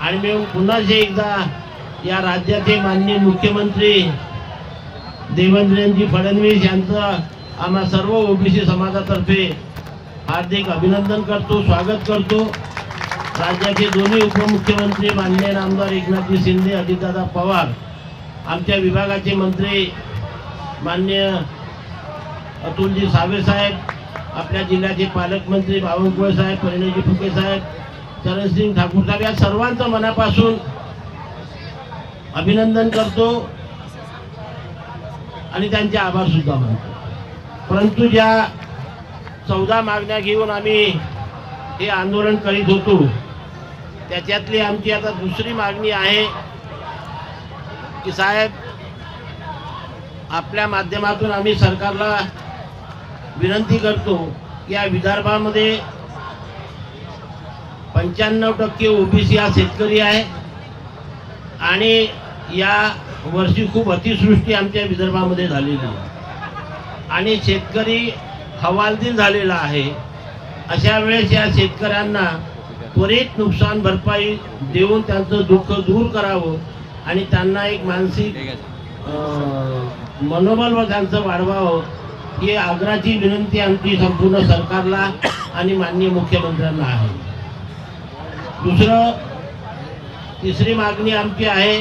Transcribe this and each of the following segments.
आणि मी पुन्हा एकदा या राज्याचे माननीय मुख्यमंत्री देवेंद्रजी फडणवीस यांचं आम्हा सर्व ओबीसी समाजातर्फे हार्दिक अभिनंदन करतो स्वागत करतो. राज्याचे दोन्ही उपमुख्यमंत्री माननीय आमदार एकनाथजी शिंदे अजितदादा पवार आमच्या विभागाचे मंत्री माननीय अतुलजी सावे साहेब आपल्या जिल्ह्याचे पालकमंत्री बावनकुळे साहेब परिणयजी फुके साहेब चरणसिंग ठाकूर साहेब या सर्वांचं मनापासून अभिनंदन करतो आणि त्यांचे आभार सुद्धा मानतो. परंतु ज्या चौदा मागण्या घेऊन आम्ही हे आंदोलन करीत होतो त्याच्यातली आमची आता दुसरी मागणी आहे की साहेब आपल्या माध्यमातून आम्ही सरकारला विनंती करतो की या विदर्भामध्ये पंच्याण्णव टक्के ओबीसी हा शेतकरी आहे. आणि या वर्षी खूप अतिसृष्टी आमच्या विदर्भामध्ये झालेली आहे. आणि शेतकरी हवालदिल झालेला आहे. अशा वेळेस या शेतकऱ्यांना त्वरित नुकसान भरपाई देऊन त्यांचं दुःख दूर करावं आणि त्यांना एक मानसिक मनोबल व त्यांचं वाढवावं ही आग्राची विनंती आमची संपूर्ण सरकारला आणि माननीय मुख्यमंत्र्यांना आहे. दुसरं तिसरी मागणी आमची आहे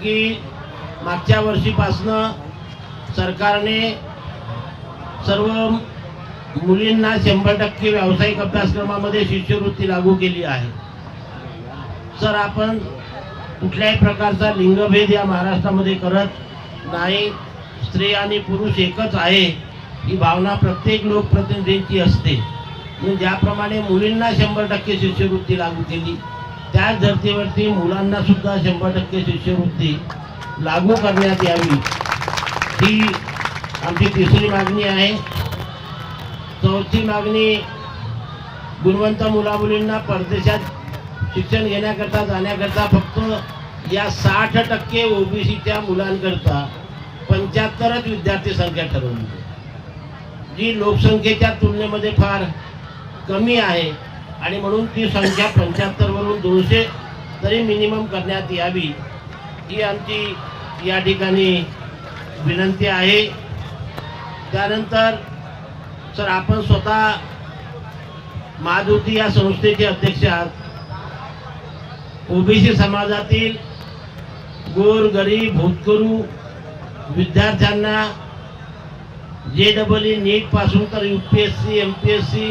की मागच्या वर्षीपासनं सरकारने सर्व मुलींना शंभर टक्के व्यावसायिक अभ्यासक्रमामध्ये शिष्यवृत्ती लागू केली आहे. सर आपण कुठल्याही प्रकारचा लिंगभेद या महाराष्ट्रामध्ये करत नाही. स्त्री आणि पुरुष एकच आहे. ही भावना प्रत्येक लोकप्रतिनिधींची असते. ज्याप्रमाणे मुलींना शंभर टक्के शिष्यवृत्ती लागू केली त्याच धर्तीवरती मुलांना सुद्धा शंभर टक्के शिष्यवृत्ती लागू करण्यात यावी. ही आमची तिसरी मागणी आहे. चौथी मागणी गुणवंत मुलामुलींना परदेशात शिक्षण घेण्याकरता जाण्याकरता फक्त या साठ टक्के ओबीसीच्या मुलांकरता पंच्याहत्तरच विद्यार्थी संख्या ठरवली. जी लोकसंख्येच्या तुलनेमध्ये फार कमी आहे आणि म्हणून ती संख्या पंच्याहत्तरवरून दोनशे तरी मिनिमम करण्यात यावी. ही आमची या ठिकाणी विनंती आहे. त्यानंतर सर आपण स्वतः महाज्योती या संस्थेचे अध्यक्ष आहात. ओबीसी समाजातील गोर गरीब भूतकरू विद्यार्थ्यांना जे डबल ई नीटपासून तर U P S C M P S C